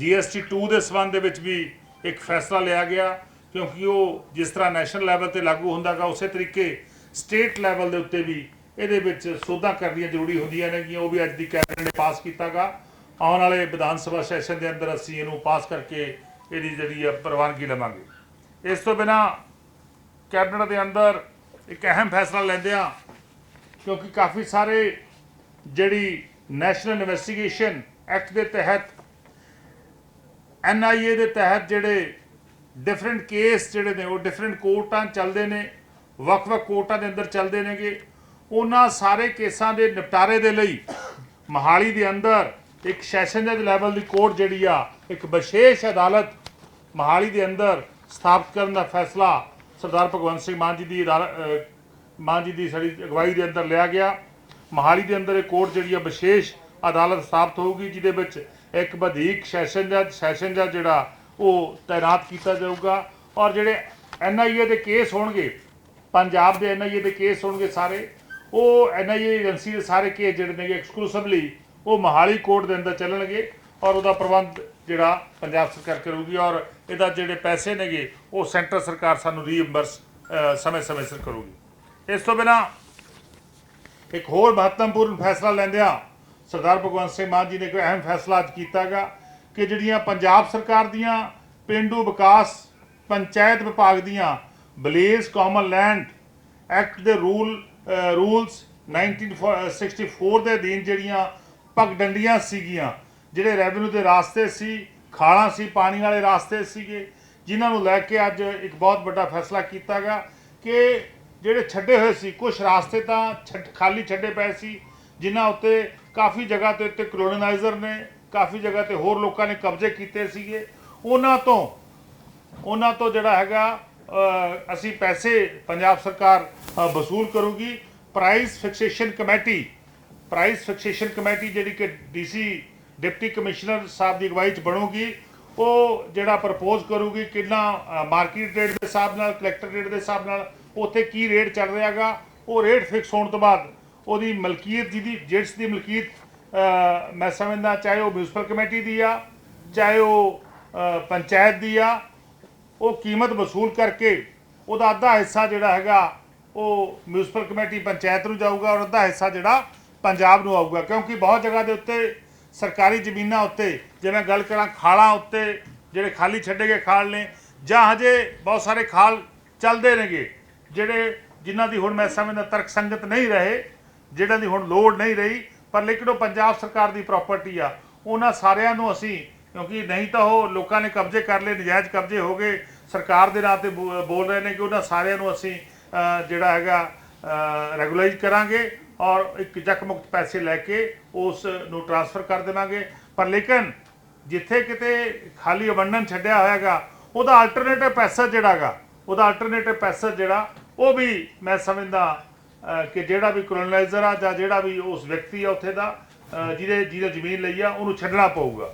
GST 2 ਦੇ ਸਬੰਧ ਦੇ ਵਿੱਚ ਵੀ ਇੱਕ ਫੈਸਲਾ ਲਿਆ ਗਿਆ, ਕਿਉਂਕਿ ਉਹ ਜਿਸ ਤਰ੍ਹਾਂ ਨੈਸ਼ਨਲ ਲੈਵਲ ਤੇ ਲਾਗੂ ਹੁੰਦਾਗਾ, ਉਸੇ ਤਰੀਕੇ ਸਟੇਟ ਲੈਵਲ ਦੇ ਉੱਤੇ ਵੀ ਇਹਦੇ ਵਿੱਚ ਸੋਧਾਂ ਕਰਨੀਆਂ ਜ਼ਰੂਰੀ ਹੁੰਦੀਆਂ ਨੇ ਕਿ ਉਹ ਵੀ ਅੱਜ ਦੀ ਕੈਬਨਿਟ ਨੇ ਪਾਸ ਕੀਤਾਗਾ। ਆਉਣ ਵਾਲੇ ਵਿਧਾਨ ਸਭਾ ਸੈਸ਼ਨ ਦੇ ਅੰਦਰ ਅਸੀਂ ਇਹਨੂੰ ਪਾਸ ਕਰਕੇ ਇਹਦੀ ਜਿਹੜੀ ਆ ਪ੍ਰਵਾਨਗੀ ਲਵਾਂਗੇ। ਇਸ ਤੋਂ ਬਿਨਾ ਕੈਬਨਿਟ ਦੇ ਅੰਦਰ ਇੱਕ ਅਹਿਮ ਫੈਸਲਾ ਲੈਂਦੇ ਆ ਕਿਉਂਕਿ ਕਾਫੀ ਸਾਰੇ ਜਿਹੜੀ ਨੈਸ਼ਨਲ ਇਨਵੈਸਟੀਗੇਸ਼ਨ ਐਕਟ ਦੇ ਤਹਿਤ ਐਨਆਈਏ ਦੇ ਤਹਿਤ ਜਿਹੜੇ ਡਿਫਰੈਂਟ ਕੇਸ ਜਿਹੜੇ ਨੇ, ਉਹ ਡਿਫਰੈਂਟ ਕੋਰਟਾਂ ਚੱਲਦੇ ਨੇ, ਵੱਖ-ਵੱਖ ਕੋਰਟਾਂ ਦੇ ਅੰਦਰ ਚੱਲਦੇ ਨੇਗੇ। ਉਹਨਾਂ ਸਾਰੇ ਕੇਸਾਂ ਦੇ ਨਿਪਟਾਰੇ ਦੇ ਲਈ ਮਹਾਲੀ ਦੇ ਅੰਦਰ ਇੱਕ ਸੈਸ਼ਨ ਜੱਜ ਲੈਵਲ ਦੀ ਕੋਰਟ ਜਿਹੜੀ ਆ, ਇੱਕ ਵਿਸ਼ੇਸ਼ ਅਦਾਲਤ ਮਹਾਲੀ ਦੇ ਅੰਦਰ ਸਥਾਪਿਤ ਕਰਨ ਦਾ ਫੈਸਲਾ ਸਰਦਾਰ ਭਗਵੰਤ ਸਿੰਘ ਮਾਨ ਜੀ ਦੀ ਅਦਾਲ- ਮਾਨ ਜੀ ਦੀ ਸਾਡੀ ਅਗਵਾਈ ਦੇ ਅੰਦਰ ਲਿਆ ਗਿਆ। ਮਹਾਲੀ ਦੇ ਅੰਦਰ ਇਹ ਕੋਰਟ ਜਿਹੜੀ ਆ ਵਿਸ਼ੇਸ਼ ਅਦਾਲਤ ਸਥਾਪਿਤ ਹੋਊਗੀ, ਜਿਹਦੇ ਵਿੱਚ ਇੱਕ ਵਧੀਕ ਸੈਸ਼ਨ ਜੱਜ ਸੈਸ਼ਨ ਜੱਜ ਜਿਹੜਾ ਉਹ ਤਾਇਨਾਤ ਕੀਤਾ ਜਾਊਗਾ। ਔਰ ਜਿਹੜੇ ਐਨਆਈਏ ਦੇ ਕੇਸ ਹੋਣਗੇ, ਪੰਜਾਬ ਦੇ ਐਨਆਈਏ ਦੇ ਕੇਸ ਹੋਣਗੇ ਸਾਰੇ, ਉਹ ਐਨਆਈਏ ਏਜੰਸੀ ਦੇ ਸਾਰੇ ਕੇਸ ਜਿਹੜੇ ਨੇਗੇ ਐਕਸਕਲੂਸਿਵਲੀ ਉਹ ਮਹਾਲੀ ਕੋਰਟ ਦੇ ਅੰਦਰ ਚੱਲਣਗੇ ਔਰ ਉਹਦਾ ਪ੍ਰਬੰਧ ਜਿਹੜਾ ਪੰਜਾਬ ਸਰਕਾਰ ਕਰੂਗੀ ਔਰ ਇਹਦਾ ਜਿਹੜੇ ਪੈਸੇ ਨੇਗੇ, ਉਹ ਸੈਂਟਰ ਸਰਕਾਰ ਸਾਨੂੰ ਰੀਇੰਬਰਸ ਸਮੇਂ-ਸਮੇਂ ਸਿਰ ਕਰੂਗੀ। ਇਸ ਤੋਂ ਬਿਨਾ ਇੱਕ ਹੋਰ ਮਹੱਤਵਪੂਰਨ ਫੈਸਲਾ ਲੈਂਦਿਆਂ ਸਰਦਾਰ ਭਗਵੰਤ ਸਿੰਘ ਮਾਨ ਜੀ ਨੇ ਕੋਈ ਅਹਿਮ ਫੈਸਲਾ ਅੱਜ ਕੀਤਾਗਾ ਕਿ ਜਿਹੜੀਆਂ ਪੰਜਾਬ ਸਰਕਾਰ ਦੀਆਂ ਪਿੰਡੂ ਵਿਕਾਸ ਪੰਚਾਇਤ ਵਿਭਾਗ ਦੀਆਂ ਬਲੇਜ਼ ਕਾਮਨ ਲੈਂਡ ਐਕਟ ਦੇ ਰੂਲ, ਅਹ, ਰੂਲਸ 1964 ਦੇ ਅਧੀਨ ਜਿਹੜੀਆਂ ਪਗਡੰਡੀਆਂ ਸੀਗੀਆਂ, ਜਿਹੜੇ ਰੈਵਨਿਊ ਦੇ ਰਾਸਤੇ ਸੀ, ਖਾਲਾਂ ਸੀ, ਪਾਣੀ ਵਾਲੇ ਰਾਸਤੇ ਸੀਗੇ, ਜਿਨ੍ਹਾਂ ਨੂੰ ਲੈ ਕੇ ਅੱਜ ਇੱਕ ਬਹੁਤ ਵੱਡਾ ਫੈਸਲਾ ਕੀਤਾ ਕੀਤਾਗਾ ਕਿ ਜਿਹੜੇ ਛੱਡੇ ਹੋਏ ਸੀ ਕੁਝ ਰਾਸਤੇ ਤਾਂ ਛੱਡ- ਖਾਲੀ ਛੱਡੇ ਪਏ ਸੀ, ਜਿਨ੍ਹਾਂ ਉੱਤੇ ਕਾਫੀ ਜਗ੍ਹਾ ਤੇ ਉੱਤੇ ਕਲੋਨਾਈਜ਼ਰ ਨੇ, ਕਾਫੀ ਜਗ੍ਹਾ ਤੇ ਹੋਰ ਲੋਕਾਂ ਨੇ ਕਬਜ਼ੇ ਕੀਤੇ ਸੀਗੇ। ਉਹਨਾਂ ਤੋਂ ਉਹਨਾਂ ਤੋਂ ਜਿਹੜਾ ਹੈਗਾ ਅਸੀਂ ਪੈਸੇ ਪੰਜਾਬ ਸਰਕਾਰ ਵਸੂਲ ਕਰੂਗੀ। Price fixation committee price fixation committee ਜਿਹੜੀ ਕਿ ਡੀਸੀ ਡਿਪਟੀ ਕਮਿਸ਼ਨਰ ਸਾਹਿਬ ਦੀ ਅਗਵਾਈ ਚ ਬਣੂਗੀ, ਉਹ ਜਿਹੜਾ ਪ੍ਰਪੋਜ਼ ਕਰੂਗੀ ਕਿੰਨਾ ਮਾਰਕੀਟ ਰੇਟ ਦੇ ਹਿਸਾਬ ਨਾਲ ਕਲੈਕਟਰ ਰੇਟ ਦੇ ਹਿਸਾਬ ਨਾਲ, ਉੱਥੇ ਕੀ ਰੇਟ ਚੱਲ ਰਿਹਾਗਾ, ਉਹ ਰੇਟ ਫਿਕਸ ਹੋਣ ਤੋਂ ਬਾਅਦ ਉਹਦੀ ਮਲਕੀਅਤ ਜਿਹਦੀ ਜਿਟਸ ਦੀ ਮਲਕੀਅਤ ਮੈਂ ਸਮਝਦਾ ਚਾਹੇ ਉਹ ਮਿਊਨਿਸਪਲ ਕਮੇਟੀ ਦੀ ਆ, ਚਾਹੇ ਉਹ ਪੰਚਾਇਤ ਦੀ ਆ, ਉਹ ਕੀਮਤ ਵਸੂਲ ਕਰਕੇ ਉਹਦਾ ਅੱਧਾ ਹਿੱਸਾ ਜਿਹੜਾ ਹੈਗਾ ਉਹ ਮਿਊਨਿਸਪਲ ਕਮੇਟੀ ਪੰਚਾਇਤ ਨੂੰ ਜਾਊਗਾ ਔਰ ਅੱਧਾ ਹਿੱਸਾ ਜਿਹੜਾ ਪੰਜਾਬ ਨੂੰ ਆਊਗਾ, ਕਿਉਂਕਿ ਬਹੁਤ ਜਗ੍ਹਾ ਦੇ ਉੱਤੇ ਸਰਕਾਰੀ ਜ਼ਮੀਨਾਂ ਉੱਤੇ, ਜਿਵੇਂ ਗੱਲ ਕਰਾਂ ਖਾਲਾਂ ਉੱਤੇ, ਜਿਹੜੇ ਖਾਲੀ ਛੱਡੇ ਗਏ ਖਾਲ ਨੇ, ਜਾਂ ਹਜੇ ਬਹੁਤ ਸਾਰੇ ਖਾਲ ਚੱਲਦੇ ਨੇਗੇ, ਜਿਹੜੇ ਜਿਨ੍ਹਾਂ ਦੀ ਹੁਣ ਮੈਂ ਸਮਝਦਾ ਤਰਕ ਸੰਗਤ ਨਹੀਂ ਰਹੇ ਜਿਹੜਾਂ ਦੀ ਹੁਣ ਲੋੜ ਨਹੀਂ ਰਹੀ, ਪਰ ਲੇਕਿਨ ਉਹ ਪੰਜਾਬ ਸਰਕਾਰ ਦੀ ਪ੍ਰਾਪਰਟੀ ਆ। ਉਹਨਾਂ ਸਾਰਿਆਂ ਨੂੰ ਅਸੀਂ, ਕਿਉਂਕਿ ਨਹੀਂ ਤਾਂ ਉਹ ਲੋਕਾਂ ਨੇ ਕਬਜ਼ੇ ਕਰ ਲਏ, ਨਜਾਇਜ਼ ਕਬਜ਼ੇ ਹੋ ਗਏ। ਸਰਕਾਰ ਦੇ ਨਾਂ ਤੇ ਬੋ- ਬੋਲ ਰਹੇ ਨੇ ਕਿ ਉਹਨਾਂ ਸਾਰਿਆਂ ਨੂੰ ਅਸੀਂ ਜਿਹੜਾ ਹੈਗਾ ਰੈਗੂਲਾਈਜ਼ ਕਰਾਂਗੇ ਔਰ ਇੱਕ ਜਕਮੁਕਤ ਪੈਸੇ ਲੈ ਕੇ ਉਸ ਨੂੰ ਟ੍ਰਾਂਸਫਰ ਕਰ ਦੇਵਾਂਗੇ। ਪਰ ਲੇਕਿਨ ਜਿੱਥੇ ਕਿਤੇ ਖਾਲੀ ਅਬੰਡਨ ਛੱਡਿਆ ਹੋਇਆਗਾ, ਉਹਦਾ ਆਲਟਰਨੇਟਿਵ ਪੈਸਾ ਜਿਹੜਾਗਾ ਉਹਦਾ ਆਲਟਰਨੇਟਿਵ ਪੈਸਾ ਜਿਹੜਾ, ਉਹ ਵੀ ਮੈਂ ਸਮਝਦਾ ਕਿ ਜਿਹੜਾ ਵੀ ਕਲੋਨਾਈਜ਼ਰ ਆ ਜਾਂ ਜਿਹੜਾ ਵੀ ਉਸ ਵਿਅਕਤੀ ਆ ਉੱਥੇ ਦਾ ਜਿਹਦੇ ਜਿਹਦੇ ਜ਼ਮੀਨ ਲਈ ਆ, ਉਹਨੂੰ ਛੱਡਣਾ ਪਊਗਾ।